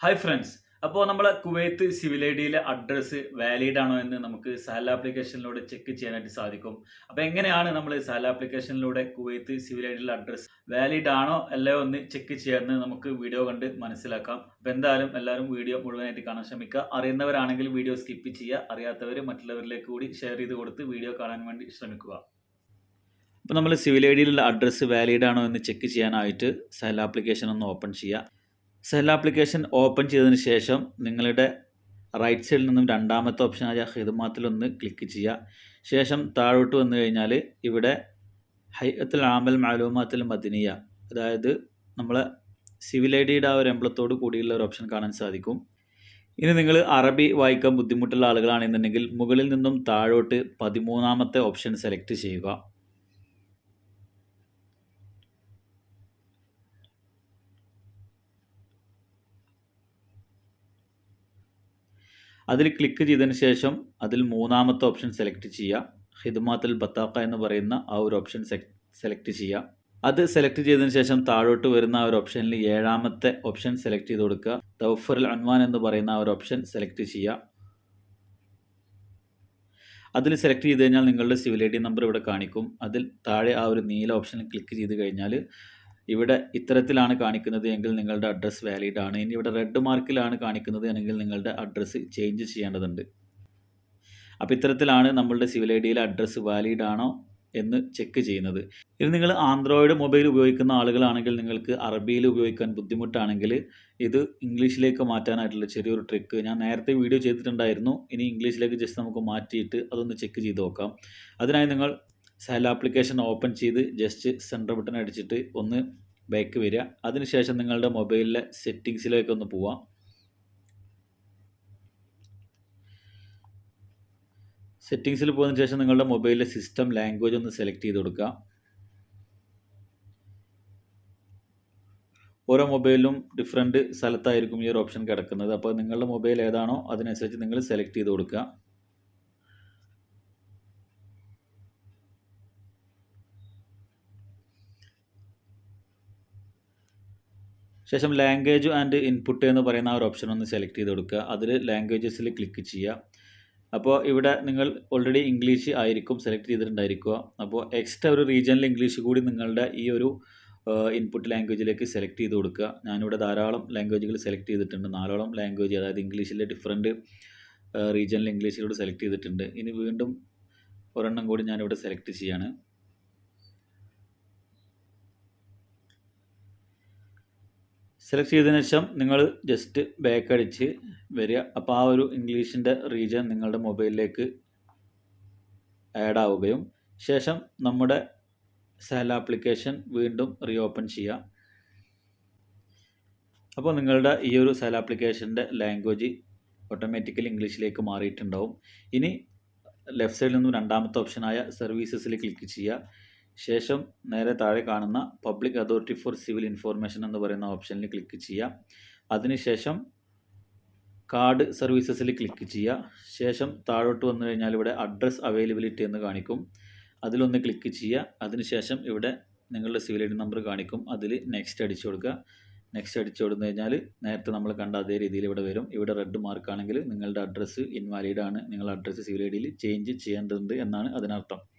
Hi friends അപ്പോൾ നമ്മളെ Kuwait civil I ഡിയിലെ അഡ്രസ്സ് വാലിഡ് ആണോ എന്ന് നമുക്ക് സാല ആപ്ലിക്കേഷനിലൂടെ ചെക്ക് ചെയ്യാനായിട്ട് സാധിക്കും. അപ്പോൾ എങ്ങനെയാണ് നമ്മൾ സാല ആപ്ലിക്കേഷനിലൂടെ കുവൈത്ത് സിവിൽ ഐ ഡിയിലെ അഡ്രസ്സ് വാലിഡ് ആണോ അല്ലയോ എന്ന് ചെക്ക് ചെയ്യാമെന്ന് നമുക്ക് വീഡിയോ കണ്ട് മനസ്സിലാക്കാം. അപ്പോൾ എന്തായാലും എല്ലാവരും വീഡിയോ മുഴുവനായിട്ട് കാണാൻ ശ്രമിക്കുക. അറിയുന്നവരാണെങ്കിൽ വീഡിയോ സ്കിപ്പ് ചെയ്യുക. അറിയാത്തവർ മറ്റുള്ളവരിലേക്ക് കൂടി ഷെയർ ചെയ്ത് കൊടുത്ത് വീഡിയോ കാണാൻ വേണ്ടി ശ്രമിക്കുക. അപ്പോൾ നമ്മൾ സിവിൽ ഐ ഡിയിലുള്ള അഡ്രസ്സ് വാലിഡ് ആണോ എന്ന് ചെക്ക് ചെയ്യാനായിട്ട് സാല ആപ്ലിക്കേഷൻ ഒന്ന് ഓപ്പൺ ചെയ്യുക. സെൽ ആപ്ലിക്കേഷൻ ഓപ്പൺ ചെയ്തതിന് ശേഷം നിങ്ങളുടെ റൈറ്റ് സൈഡിൽ നിന്നും രണ്ടാമത്തെ ഓപ്ഷനായ ഹിദ്മാത്തിലൊന്ന് ക്ലിക്ക് ചെയ്യുക. ശേഷം താഴോട്ട് വന്നു കഴിഞ്ഞാൽ ഇവിടെ ഹൈഅത്തുൽ ആമൽ മാലൂമാത്തിൽ മദിനിയ അതായത് നമ്മൾ സിവിൽ ഐ ഡിയുടെ ആ ഒരു എംബ്ലത്തോട് കൂടിയുള്ള ഒരു ഓപ്ഷൻ കാണാൻ സാധിക്കും. ഇനി നിങ്ങൾ അറബി വായിക്കാൻ ബുദ്ധിമുട്ടുള്ള ആളുകളാണെന്നുണ്ടെങ്കിൽ മുകളിൽ നിന്നും താഴോട്ട് പതിമൂന്നാമത്തെ ഓപ്ഷൻ സെലക്ട് ചെയ്യുക. അതിൽ ക്ലിക്ക് ചെയ്തതിന് ശേഷം അതിൽ മൂന്നാമത്തെ ഓപ്ഷൻ സെലക്ട് ചെയ്യുക. ഹിദ്മാത്തുൽ ബത്താക്ക എന്ന് പറയുന്ന ആ ഒരു ഓപ്ഷൻ സെലക്ട് ചെയ്യുക. അത് സെലക്ട് ചെയ്തതിന് ശേഷം താഴോട്ട് വരുന്ന ആ ഒരു ഓപ്ഷനിൽ ഏഴാമത്തെ ഓപ്ഷൻ സെലക്ട് ചെയ്ത് കൊടുക്കുക. തൗഫറുൽ അൻവാൻ എന്ന് പറയുന്ന ആ ഒരു ഓപ്ഷൻ സെലക്ട് ചെയ്യുക. അതിൽ സെലക്ട് ചെയ്ത് കഴിഞ്ഞാൽ നിങ്ങളുടെ സിവിൽ ഐ ഡി നമ്പർ ഇവിടെ കാണിക്കും. അതിൽ താഴെ ആ ഒരു നീല ഓപ്ഷനിൽ ക്ലിക്ക് ചെയ്ത് കഴിഞ്ഞാൽ ഇവിടെ ഇത്തരത്തിലാണ് കാണിക്കുന്നത് എങ്കിൽ നിങ്ങളുടെ അഡ്രസ്സ് വാലിഡ് ആണ്. ഇനി ഇവിടെ റെഡ് മാർക്കിലാണ് കാണിക്കുന്നത് എങ്കിൽ നിങ്ങളുടെ അഡ്രസ്സ് ചേഞ്ച് ചെയ്യേണ്ടതുണ്ട്. അപ്പോൾ ഇത്തരത്തിലാണ് നമ്മളുടെ സിവിൽ ഐ ഡിയിലെ അഡ്രസ്സ് വാലിഡ് ആണോ എന്ന് ചെക്ക് ചെയ്യുന്നത്. ഇത് നിങ്ങൾ ആൻഡ്രോയിഡ് മൊബൈൽ ഉപയോഗിക്കുന്ന ആളുകളാണെങ്കിൽ നിങ്ങൾക്ക് അറബിയിൽ ഉപയോഗിക്കാൻ ബുദ്ധിമുട്ടാണെങ്കിൽ ഇത് ഇംഗ്ലീഷിലേക്ക് മാറ്റാനായിട്ടുള്ള ചെറിയൊരു ട്രിക്ക് ഞാൻ നേരത്തെ വീഡിയോ ചെയ്തിട്ടുണ്ടായിരുന്നു. ഇനി ഇംഗ്ലീഷിലേക്ക് ജസ്റ്റ് നമുക്ക് മാറ്റിയിട്ട് അതൊന്ന് ചെക്ക് ചെയ്ത് നോക്കാം. അതിനായി നിങ്ങൾ സെൽ ആപ്ലിക്കേഷൻ ഓപ്പൺ ചെയ്ത് ജസ്റ്റ് സെന്റർ ബട്ടൺ അടിച്ചിട്ട് ഒന്ന് ബാക്ക് വരിക. അതിനുശേഷം നിങ്ങളുടെ മൊബൈലിലെ സെറ്റിങ്സിലേക്ക് ഒന്ന് പോവാം. സെറ്റിങ്സിൽ പോയതിന് ശേഷം നിങ്ങളുടെ മൊബൈലിലെ സിസ്റ്റം ലാംഗ്വേജ് ഒന്ന് സെലക്ട് ചെയ്ത് കൊടുക്കുക ഓരോ മൊബൈലും ഡിഫറെന്റ് സ്ഥലത്തായിരിക്കും ഈ ഒരു ഓപ്ഷൻ കിടക്കുന്നത്. അപ്പോൾ നിങ്ങളുടെ മൊബൈൽ ഏതാണോ അതിനനുസരിച്ച് നിങ്ങൾ സെലക്ട് ചെയ്ത് കൊടുക്കുക ശേഷം ലാംഗ്വേജ് ആൻഡ് ഇൻപുട്ട് എന്ന് പറയുന്ന ആ ഒരു ഓപ്ഷൻ ഒന്ന് സെലക്ട് ചെയ്ത് കൊടുക്കുക. അതിൽ ലാംഗ്വേജസിൽ ക്ലിക്ക് ചെയ്യുക. അപ്പോൾ ഇവിടെ നിങ്ങൾ ഓൾറെഡി ഇംഗ്ലീഷ് ആയിരിക്കും സെലക്ട് ചെയ്തിട്ടുണ്ടായിരിക്കുക. അപ്പോൾ എക്സ്ട്രാ ഒരു റീജിയണൽ ഇംഗ്ലീഷ് കൂടി നിങ്ങളുടെ ഈ ഒരു ഇൻപുട്ട് ലാംഗ്വേജിലേക്ക് സെലക്ട് ചെയ്ത് കൊടുക്കുക. ഞാനിവിടെ ധാരാളം ലാംഗ്വേജുകൾ സെലക്ട് ചെയ്തിട്ടുണ്ട്. നാലോളം ലാംഗ്വേജ് അതായത് ഇംഗ്ലീഷിലെ ഡിഫറെന്റ് റീജിയണൽ ഇംഗ്ലീഷിലൂടെ സെലക്ട് ചെയ്തിട്ടുണ്ട്. ഇനി വീണ്ടും ഒരെണ്ണം കൂടി ഞാനിവിടെ സെലക്ട് ചെയ്യാണ്. സെലക്ട് ചെയ്തതിനു ശേഷം നിങ്ങൾ ജസ്റ്റ് ബാക്ക് അടിച്ച് വരിക. അപ്പോൾ ആ ഒരു ഇംഗ്ലീഷിന്റെ റീജിയൻ നിങ്ങളുടെ മൊബൈലിലേക്ക് ആഡ് ആവുകയും ശേഷം നമ്മുടെ സെൽ ആപ്ലിക്കേഷൻ വീണ്ടും റീ ഓപ്പൺ ചെയ്യുക അപ്പോൾ നിങ്ങളുടെ ഈ ഒരു സെൽ ആപ്ലിക്കേഷന്റെ ലാംഗ്വേജ് ഓട്ടോമാറ്റിക്കലി ഇംഗ്ലീഷിലേക്ക് മാറിയിട്ടുണ്ടാവും. ഇനി ലെഫ്റ്റ് സൈഡിൽ നിന്നും രണ്ടാമത്തെ ഓപ്ഷനായ സർവീസസിൽ ക്ലിക്ക് ചെയ്യുക. ശേഷം നേരെ താഴെ കാണുന്ന public authority for civil information എന്ന് പറയുന്ന ഓപ്ഷനിൽ ക്ലിക്ക് ചെയ്യുക അതിനുശേഷം കാർഡ് സർവീസസിൽ ക്ലിക്ക് ചെയ്യുക ശേഷം താഴോട്ട് വന്നു കഴിഞ്ഞാൽ ഇവിടെ അഡ്രസ് അവൈലബിലിറ്റി എന്ന് കാണിക്കും. അതിലൊന്ന് ക്ലിക്ക് ചെയ്യുക. അതിനുശേഷം ഇവിടെ നിങ്ങളുടെ സിവിൽ ഐ ഡി നമ്പർ കാണിക്കും. അതിൽ നെക്സ്റ്റ് അടിച്ചു കൊടുക്കുക. നെക്സ്റ്റ് അടിച്ചു കൊടുത്തു കഴിഞ്ഞാൽ നേരത്തെ നമ്മൾ കണ്ട അതേ രീതിയിൽ ഇവിടെ വരും. ഇവിടെ റെഡ് മാർക്ക് ആണെങ്കിൽ നിങ്ങളുടെ അഡ്രസ്സ് ഇൻവാലിഡ് ആണ്. നിങ്ങളുടെ അഡ്രസ്സ് സിവിൽ ഐ ഡിയിൽ ചേഞ്ച് ചെയ്യേണ്ടതുണ്ട് എന്നാണ് അതിനർത്ഥം.